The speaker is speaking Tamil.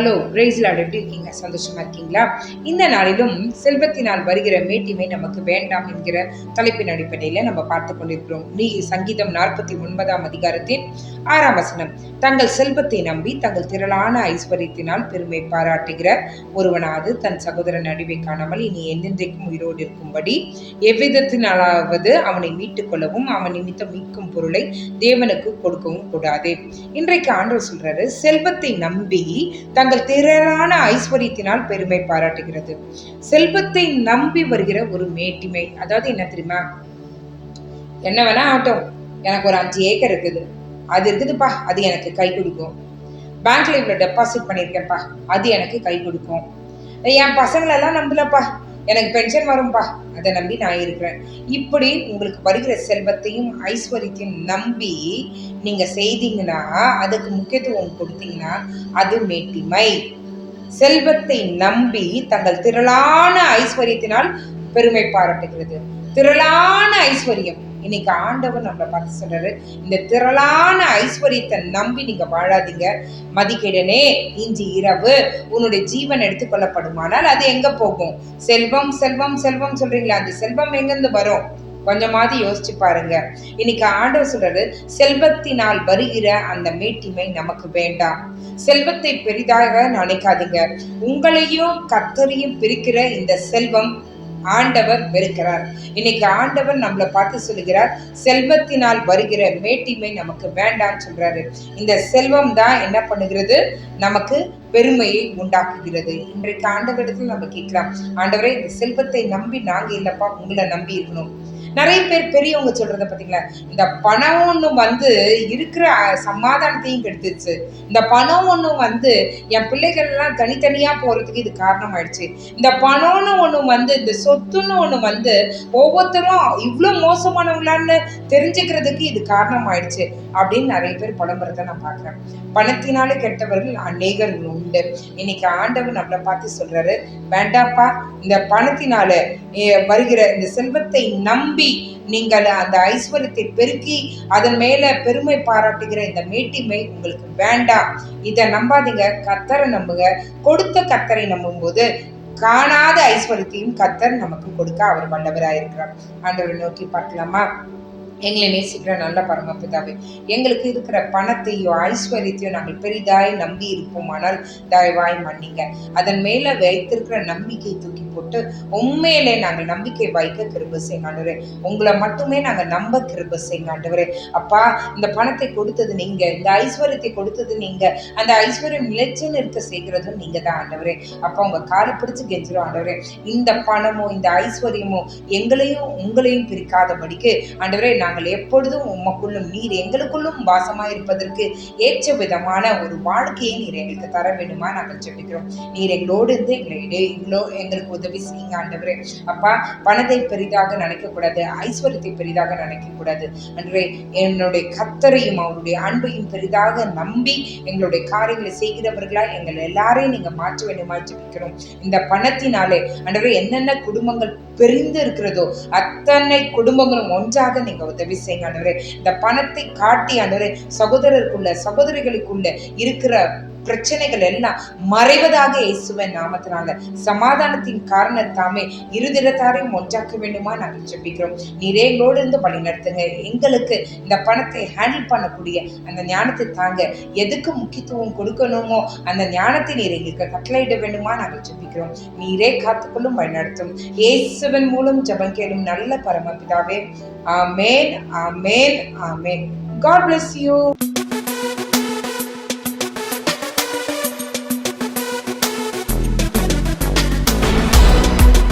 ஹலோ பிரேசிலாடு எப்படி இருக்கீங்க. சந்தோஷமா இருக்கீங்களா? இந்த நாளிலும் செல்வத்தினால் வருகிற மேட்டிமை நமக்கு வேண்டாம் என்கிற தலைப்பின் அடிப்படையில் நம்ம பார்த்து கொண்டிருக்கிறோம். நீ சங்கீதம் நாற்பத்தி ஒன்பதாம் அதிகாரத்தின் ஆறாம் வசனம். தங்கள் செல்வத்தை நம்பி தங்கள் திரளான ஐஸ்வர்யத்தினால் பெருமை பாராட்டுகிற ஒருவனாவது தன் சகோதரன் நடுவை காணாமல் இனி என்றென்றைக்கும் உயிரோடு இருக்கும்படி எவ்விதத்தினாலாவது அவனை மீட்டுக் கொள்ளவும் அவன் நிமித்தம் மீட்கும் பொருளை தேவனுக்கு கொடுக்கவும் கூடாது. இன்றைக்கு ஆண்டவர் சொல்றாரு செல்வத்தை நம்பி தங்கள் திரளான ஐஸ்வர்யத்தினால் பெருமை பாராட்டுகிறது. செல்வத்தை நம்பி வருகிற ஒரு மேட்டிமை. அதாவது என்ன தெரியுமா? என்ன வேணா ஆகட்டும். எனக்கு ஒரு அஞ்சு ஏக்கர் இருக்குது. அது இருக்குதுப்பா. அது எனக்கு கை கொடுக்கும். பேங்க்ல இவ்வளோ டெபாசிட் பண்ணியிருக்கேன்ப்பா. அது எனக்கு கை கொடுக்கும். என் பசங்களெல்லாம் நம்பலப்பா. எனக்கு பென்ஷன் வரும்பா. அதை நம்பி நான் இருக்கிறேன். இப்படி உங்களுக்கு வருகிற செல்வத்தையும் ஐஸ்வர்யத்தையும் நம்பி நீங்க செய்தீங்கன்னா அதுக்கு முக்கியத்துவம் கொடுத்தீங்கன்னா அது மேட்டிமை. செல்வத்தை நம்பி தங்கள் திரளான ஐஸ்வர்யத்தினால் பெருமை பாராட்டுகிறது. திரளான ஐஸ்வர்யம். இன்னைக்கு ஆண்டவர் நம்மளை பார்த்து சொல்றாரு இந்த திரளான ஐஸ்வர்யத்தை நம்பி நீங்க வாழாதீங்க. மதிக்கிடனே இஞ்சி இரவு உன்னுடைய ஜீவன் எடுத்துக்கொள்ளப்படுமானால் அது எங்க போகும்? செல்வம் செல்வம் செல்வம் சொல்றீங்களா அந்த செல்வம் எங்கேருந்து வரும்? கொஞ்சமாவது யோசிச்சு பாருங்க. இன்னைக்கு ஆண்டவர் சொல்றாரு செல்வத்தினால் வருகிற அந்த மேட்டிமை நமக்கு வேண்டாம். செல்வத்தை பெரிதாக நினைக்காதீங்க. உங்களையும் கத்தரையும் பிரிக்கிற இந்த செல்வம் ஆண்டவர் வெறுக்கிறார். இன்னைக்கு ஆண்டவர் நம்மளை பார்த்து சொல்லுகிறார் செல்வத்தினால் வருகிற மேட்டிமை நமக்கு வேண்டாம்னு சொல்றாரு. இந்த செல்வம் தான் என்ன பண்ணுகிறது? நமக்கு பெருமையை உண்டாக்குகிறது. இன்றைக்கு ஆண்டவரிடத்தில் நம்ம கேட்கலாம் ஆண்டவரே இந்த செல்வத்தை நம்பி நாங்க இல்லப்பா உங்களை நம்பி இருக்கணும். நிறைய பேர் பெரியவங்க சொல்றத பார்த்தீங்களா இந்த பணம் ஒன்று வந்து இருக்கிற சமாதானத்தையும் கெடுத்துச்சு இந்த பணம் ஒன்று வந்து என் பிள்ளைகள்லாம் தனித்தனியாக போகிறதுக்கு இது காரணம் ஆயிடுச்சு இந்த பணம்னு ஒன்று வந்து இந்த சொத்துன்னு ஒன்று வந்து ஒவ்வொருத்தரும் இவ்வளோ மோசமானவங்களான்னு தெரிஞ்சுக்கிறதுக்கு இது காரணம் ஆயிடுச்சு அப்படின்னு நிறைய பேர் புலம்புறத நான் பார்க்குறேன் பணத்தினாலே கெட்டவர்கள் அநேகர்கள் உண்டு. இன்னைக்கு ஆண்டவர் நம்மளை பார்த்து சொல்றாரு வேண்டாப்பா இந்த பணத்தினால வருகிற இந்த செல்வத்தை நம்பி நீங்கள் அந்த ஐஸ்வர்யத்தை பெருக்கி அதன் மேல பெருமை பாராட்டுகிற இந்த மேட்டிமை உங்களுக்கு வேண்டாம். இதை நம்பாதீங்க. கத்தரை நம்புங்க. கொடுத்த கத்தரை நம்பும்போது காணாத ஐஸ்வர்யத்தையும் கத்தர் நமக்கு கொடுக்க அவர் வல்லவராயிருக்கிறார் ஆண்டவரை நோக்கி பார்க்கலாமா? எங்களை நேசிக்கிற நல்ல பரமபிதாவே எங்களுக்கு இருக்கிற பணத்தையோ ஐஸ்வர்யத்தையோ நாங்கள் பெரிதாய் நம்பி இருப்போமானால் தயவாய் மன்னிங்க. அதன் மேல வைத்திருக்கிற நம்பிக்கை தூக்கி போட்டு உண்மையிலே நாங்கள் நம்பிக்கை வைக்க கிருப செய்யாண்டவரே உங்களை மட்டுமே நாங்கள் நம்ப கிருப செய்யாண்டவரே அப்பா இந்த பணத்தை கொடுத்தது நீங்க இந்த ஐஸ்வர்யத்தை கொடுத்தது நீங்க அந்த ஐஸ்வர்யம் நிலைச்சுன்னு இருக்க செய்கிறதும் நீங்க தான் ஆண்டவரே. அப்பா உங்க காலை பிடிச்சு கெஞ்சிரும் ஆண்டவரே. இந்த பணமோ இந்த ஐஸ்வர்யமோ எங்களையும் உங்களையும் பிரிக்காதபடிக்கு ஆண்டவரே நாங்கள் எப்பொழுதும் உமக்குள்ளும் நீர் எங்களுக்குள்ளும் வாசமா இருப்பதற்கு ஏற்ற விதமான ஒரு வாழ்க்கையை நீர் எங்களுக்கு தர வேண்டுமா நாங்கள் ஜெபிக்கிறோம். நீர் எங்களோடு இருந்து எங்களை எங்களோ எங்களுக்கு உதவி செய்யுங்க ஆண்டவரே. அப்பா பணத்தை பெரிதாக நினைக்கக்கூடாது ஐஸ்வர்யத்தை பெரிதாக நினைக்கக்கூடாது. அன்றே என்னுடைய கத்தரையும் அவருடைய அன்பையும் பெரிதாக நம்பி எங்களுடைய காரியங்களை செய்கிறவர்களா எங்கள் எல்லாரையும் நீங்க மாற்ற வேண்டுமா ஜெபிக்கிறோம். இந்த பணத்தினாலே அன்றவரே என்னென்ன குடும்பங்கள் பிரிந்து இருக்கிறதோ அத்தனை குடும்பங்களும் ஒன்றாக நீங்க உதவி செய்யுங்க ஆண்டவரே. இந்த பணத்தை காட்டி ஆண்டவரே சகோதரருக்குள்ள சகோதரிகளுக்குள்ள இருக்கிற பிரச்சனைகள் எல்லாம் மறைவதாக இயேசுவன் நாமத்தினால சமாதானத்தின் காரணத்தாமே இருதிரத்தாரையும் ஒன்றாக்க வேண்டுமா நாங்கள் ஜெபிக்கிறோம். நீரே எங்களோடு இருந்து வழி நடத்துங்க. எங்களுக்கு இந்த பணத்தை ஹேண்டில் பண்ணக்கூடிய அந்த ஞானத்தை தாங்க. எதுக்கு முக்கியத்துவம் கொடுக்கணுமோ அந்த ஞானத்தை நீர் எங்களுக்கு கட்டளையிட வேண்டுமா நாங்கள் ஜெபிக்கிறோம். நீரே காத்துக்கொள்ளும் வழிநடத்தும் இயேசுவன் மூலம் ஜபம் கேளும் நல்ல பரமபிதாவே. ஆமேன் ஆமேன் ஆமேன். God bless you.